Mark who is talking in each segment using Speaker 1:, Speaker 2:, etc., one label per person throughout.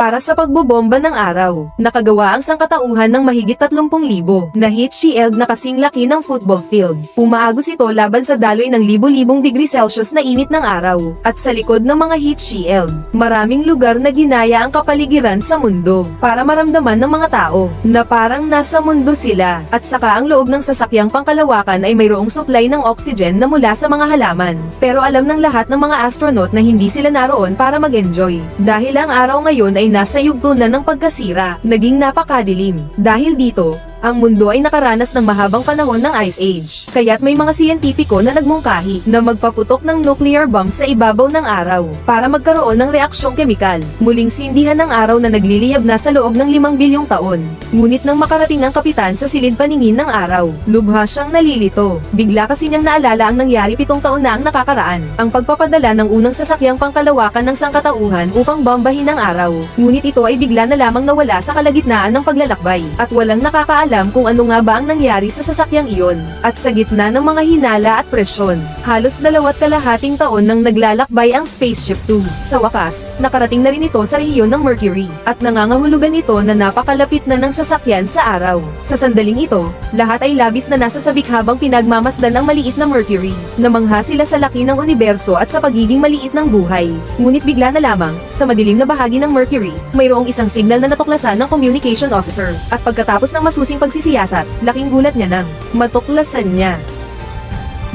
Speaker 1: para sa pagbobomba ng araw. Nakagawa ang sangkatauhan ng mahigit 30,000 na heat shield na kasing laki ng football field. Umaagos ito laban sa daloy ng libo-libong degree Celsius na init ng araw. At sa likod ng mga heat shield, maraming lugar na ginaya ang kapaligiran sa mundo para maramdaman ng mga tao na parang nasa mundo sila. At saka ang loob ng sasakyang pangkalawakan ay mayroong supply ng oxygen na mula sa mga halaman. Pero alam ng lahat ng mga astronaut na hindi sila naroon para mag-enjoy. Dahil ang araw ngayon ay nasa yugto na ng pagkasira, naging napakadilim. Dahil dito, ang mundo ay nakaranas ng mahabang panahon ng Ice Age. Kaya't may mga siyentipiko na nagmungkahi na magpaputok ng nuclear bomb sa ibabaw ng araw para magkaroon ng reaksyong kemikal. Muling sindihan ng araw na nagliliyab na sa loob ng 5 bilyong taon. Ngunit nang makarating ang kapitan sa silid paningin ng araw, lubha siyang nalilito. Bigla kasi niyang naalala ang nangyari pitong taon na ang nakakaraan. Ang pagpapadala ng unang sasakyang pangkalawakan ng sangkatauhan upang bombahin ang araw. Ngunit ito ay bigla na lamang nawala sa kalagitnaan ng paglalakbay at walang nakakaalam alam kung ano nga ba ang nangyari sa sasakyang iyon. At sa gitna ng mga hinala at presyon, halos dalawat kalahating taon nang naglalakbay ang Spaceship 2. Sa wakas, nakarating na rin ito sa rehiyon ng Mercury, at nangangahulugan ito na napakalapit na ng sasakyan sa araw. Sa sandaling ito, lahat ay labis na nasa sabik habang pinagmamasdan ang maliit na Mercury. Namangha sila sa laki ng universo at sa pagiging maliit ng buhay. Ngunit bigla na lamang, sa madilim na bahagi ng Mercury, mayroong isang signal na natuklasan ng communication officer. At pagkatapos ng masusing pagsisiyasat, laking gulat niya nang matuklasan niya.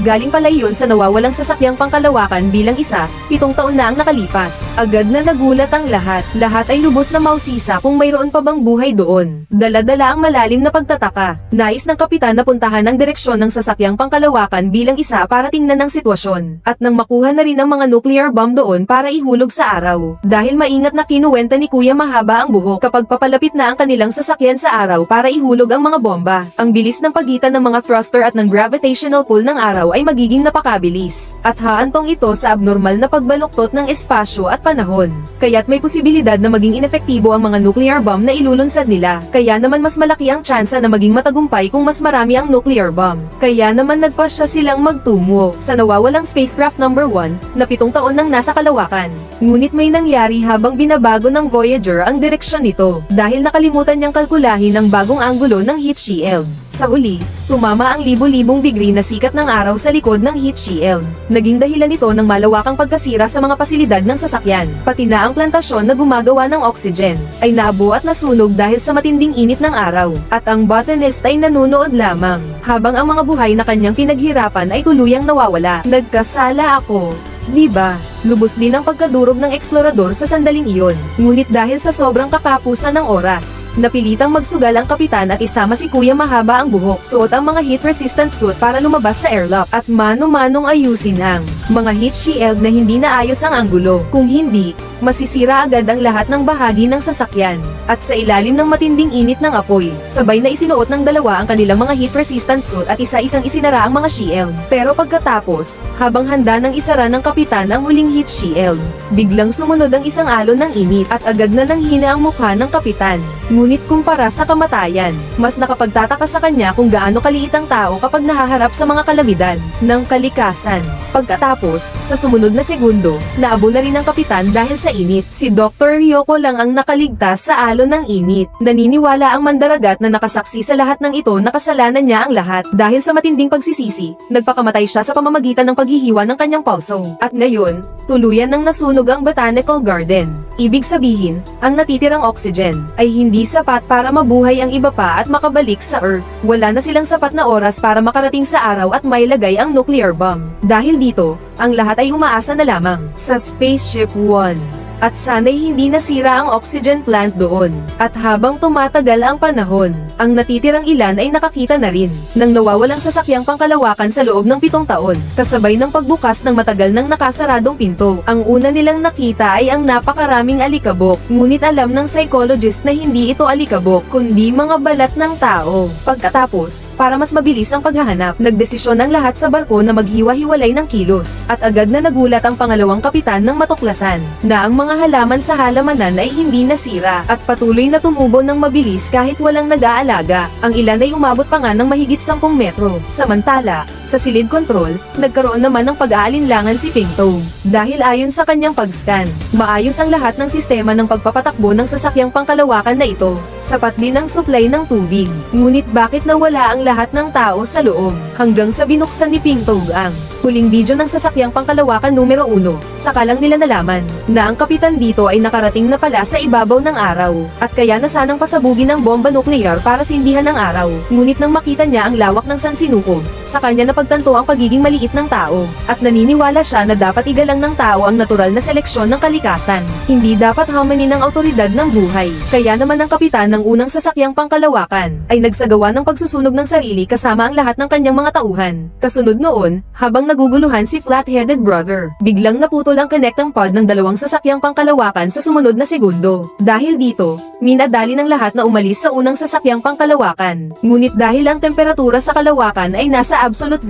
Speaker 1: Galing pala iyon sa nawawalang sasakyang pangkalawakan bilang isa, pitong taon na ang nakalipas. Agad na nagulat ang lahat. Lahat ay lubos na mausisa kung mayroon pa bang buhay doon. Dala-dala ang malalim na pagtataka. Nais ng kapitan na puntahan ang direksyon ng sasakyang pangkalawakan bilang isa para tingnan ang sitwasyon. At nang makuha na rin ang mga nuclear bomb doon para ihulog sa araw. Dahil maingat na kinuwenta ni Kuya mahaba ang buhok kapag papalapit na ang kanilang sasakyan sa araw para ihulog ang mga bomba. Ang bilis ng pagitan ng mga thruster at ng gravitational pull ng araw ay magiging napakabilis. At haantong ito sa abnormal na pagbaluktot ng espasyo at panahon. Kaya't may posibilidad na maging inefektibo ang mga nuclear bomb na ilulunsad nila. Kaya naman mas malaki ang tsansa na maging matagumpay kung mas marami ang nuclear bomb. Kaya naman nagpasya silang magtungo sa nawawalang spacecraft number 1 na pitong taon nang nasa kalawakan. Ngunit may nangyari habang binabago ng Voyager ang direksyon nito dahil nakalimutan niyang kalkulahin ang bagong anggulo ng heat shield. Sa uli, tumama ang libo-libong degree na sikat ng araw sa likod ng heat shield. Naging dahilan ito ng malawakang pagkasira sa mga pasilidad ng sasakyan. Pati na ang plantasyon na gumagawa ng oxygen ay naabo at nasunog dahil sa matinding init ng araw. At ang botanist ay nanunood lamang habang ang mga buhay na kanyang pinaghirapan ay tuluyang nawawala. Nagkasala ako. Di ba? Lubos din ang pagkadurog ng eksplorador sa sandaling iyon. Ngunit dahil sa sobrang kakapusan ng oras, napilitang magsugal ang kapitan at isama si Kuya Mahaba ang buhok. Suot ang mga heat-resistant suit para lumabas sa airlock at mano-manong ayusin ang mga heat shield na hindi naayos ang anggulo. Kung hindi, masisira agad ang lahat ng bahagi ng sasakyan. At sa ilalim ng matinding init ng apoy, sabay na isinuot ng dalawa ang kanilang mga heat-resistant suit at isa-isang isinara ang mga shield. Pero pagkatapos, habang handa ng isara ng kapitan ang huling heat shield, biglang sumunod ang isang alon ng init at agad na nanghina ang mukha ng kapitan. Ngunit kumpara sa kamatayan, mas nakapagtataka sa kanya kung gaano kaliit ang tao kapag nahaharap sa mga kalamidad ng kalikasan. Pagkatapos, sa sumunod na segundo, naabo na rin ang kapitan dahil sa init. Si Dr. Ryoko lang ang nakaligtas sa alon ng init. Naniniwala ang mandaragat na nakasaksi sa lahat ng ito na kasalanan niya ang lahat. Dahil sa matinding pagsisisi, nagpakamatay siya sa pamamagitan ng paghihiwa ng kanyang pulso. At ngayon, tuluyan nang nasunog ang botanical garden. Ibig sabihin, ang natitirang oxygen ay hindi sapat para mabuhay ang iba pa at makabalik sa Earth. Wala na silang sapat na oras para makarating sa araw at mailagay ang nuclear bomb. Dahil dito, ang lahat ay umaasa na lamang sa Spaceship One. At sana'y hindi nasira ang oxygen plant doon. At habang tumatagal ang panahon, ang natitirang ilan ay nakakita na rin ng nawawalang sasakyang pangkalawakan sa loob ng pitong taon, kasabay ng pagbukas ng matagal ng nakasaradong pinto. Ang una nilang nakita ay ang napakaraming alikabok, ngunit alam ng psychologist na hindi ito alikabok, kundi mga balat ng tao. Pagkatapos, para mas mabilis ang paghahanap, nagdesisyon ang lahat sa barko na maghiwa-hiwalay ng kilos, at agad na nagulat ang pangalawang kapitan ng matuklasan, na ang mga halaman sa halamanan ay hindi nasira, at patuloy na tumubo ng mabilis kahit walang nag-aalaga. Ang ilan ay umabot pa nga ng mahigit 10 metro. Samantala, Sa silid control, nagkaroon naman ng pag-aalinlangan si Pinto. Dahil ayon sa kanyang pag-scan, maayos ang lahat ng sistema ng pagpapatakbo ng sasakyang pangkalawakan na ito. Sapat din ang supply ng tubig. Ngunit bakit nawala ang lahat ng tao sa loob? Hanggang sa binuksan ni Pinto ang huling video ng sasakyang pangkalawakan numero 1. Saka lang nila nalaman na ang kapitan dito ay nakarating na pala sa ibabaw ng araw at kaya na sanang pasabugin ng bomba nuklear para sindihan ng araw. Ngunit nang makita niya ang lawak ng San Sinuko, sa kanya napagtanto ang pagiging maliit ng tao at naniniwala siya na dapat igalang ng tao ang natural na seleksyon ng kalikasan. Hindi dapat hamanin ng autoridad ng buhay. Kaya naman ang kapitan ng unang sasakyang pangkalawakan ay nagsagawa ng pagsusunog ng sarili kasama ang lahat ng kanyang mga tauhan. Kasunod noon, habang naguguluhan si flat-headed brother, biglang naputol ang connecting pod ng dalawang sasakyang pangkalawakan sa sumunod na segundo. Dahil dito, minadali ng lahat na umalis sa unang sasakyang pangkalawakan. Ngunit dahil ang temperatura sa kalawakan ay nasa absolute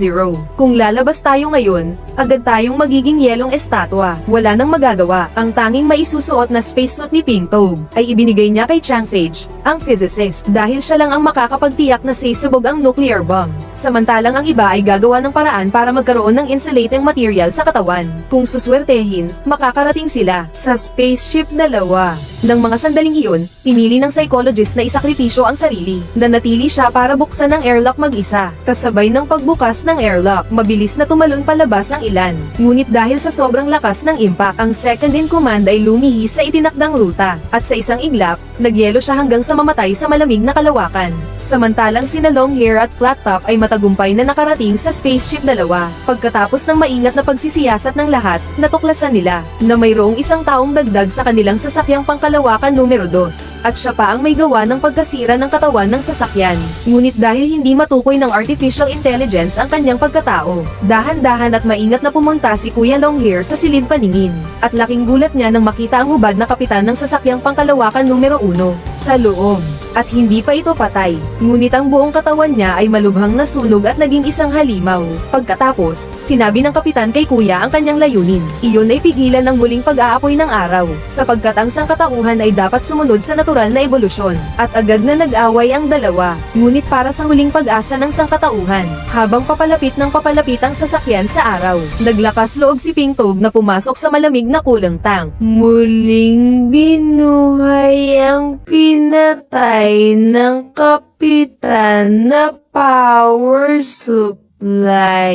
Speaker 1: kung lalabas tayo ngayon, agad tayong magiging yelong estatwa. Wala nang magagawa. Ang tanging maisusuot na spacesuit ni Pink Toad ay ibinigay niya kay Chang Fage, ang physicist, dahil siya lang ang makakapagtiyak na sisabog ang nuclear bomb. Samantalang ang iba ay gagawa ng paraan para magkaroon ng insulating material sa katawan. Kung suswertehin, makakarating sila sa spaceship dalawa. Nang mga sandaling iyon, pinili ng psychologist na isakripisyo ang sarili. Nanatili siya para buksan ang airlock mag-isa. Kasabay ng pagbukas ng airlock, mabilis na tumalon palabas ang ilan. Ngunit dahil sa sobrang lakas ng impact, ang second in command ay lumihis sa itinakdang ruta. At sa isang iglap, nagyelo siya hanggang sa mamatay sa malamig na kalawakan. Samantalang sina Longhair at Flat ay matagumpay na nakarating sa spaceship dalawa. Pagkatapos ng maingat na pagsisiyasat ng lahat, natuklasan nila na mayroong isang taong dagdag sa kanilang sasakyang pangkalawakan numero 2. At siya pa ang may gawa ng pagkasira ng katawan ng sasakyan. Ngunit dahil hindi matukoy ng artificial intelligence ang kanyang pagkatao, dahan-dahan at maingat na pumunta si Kuya Longhair sa silid paningin. At laking gulat niya nang makita ang hubad na kapitan ng sasakyang pangkalawakan numero 1 sa loob. At hindi pa ito patay, ngunit ang buong katawan niya ay malubhang nasunog at naging isang halimaw. Pagkatapos, sinabi ng kapitan kay kuya ang kanyang layunin. Iyon ay pigilan ng muling pag-aapoy ng araw, sapagkat ang sangkatauhan ay dapat sumunod sa natural na ebolusyon. At agad na nag-away ang dalawa, ngunit para sa huling pag-asa ng sangkatauhan, habang papalapit ng papalapit ang sasakyan sa araw, naglakas loob si Pingtog na pumasok sa malamig na kulang tank. Muling binuhay ang pinatay ng kapitan na power supply.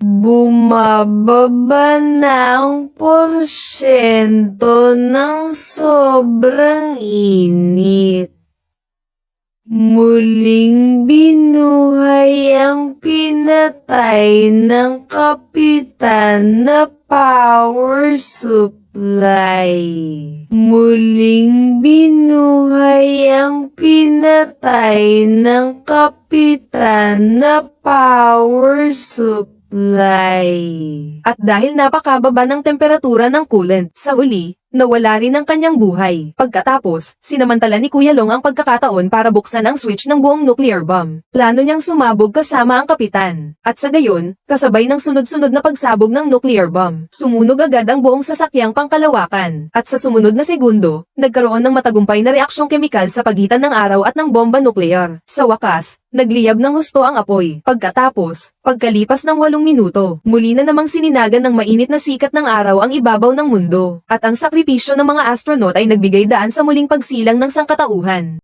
Speaker 1: Bumababa na ang porsyento ng sobrang init. Muling binuhay ang pinatay ng kapitan na power supply. Muling binuhay ang pinatay ng kapitan na power supply. At dahil napakababa ng temperatura ng coolant, sa huli, nawala rin ang kanyang buhay. Pagkatapos, sinamantala ni Kuya Long ang pagkakataon para buksan ang switch ng buong nuclear bomb. Plano niyang sumabog kasama ang kapitan. At sa gayon, kasabay ng sunod-sunod na pagsabog ng nuclear bomb, sumunog agad ang buong sasakyang pangkalawakan. At sa sumunod na segundo, nagkaroon ng matagumpay na reaksyong kemikal sa pagitan ng araw at ng bomba nuklear. Sa wakas, nagliyab ng husto ang apoy. Pagkatapos, pagkalipas ng walong minuto, muli na namang sininagan ng mainit na sikat ng araw ang ibabaw ng mundo. At ang sakripisyo ng mga astronaut ay nagbigay daan sa muling pagsilang ng sangkatauhan.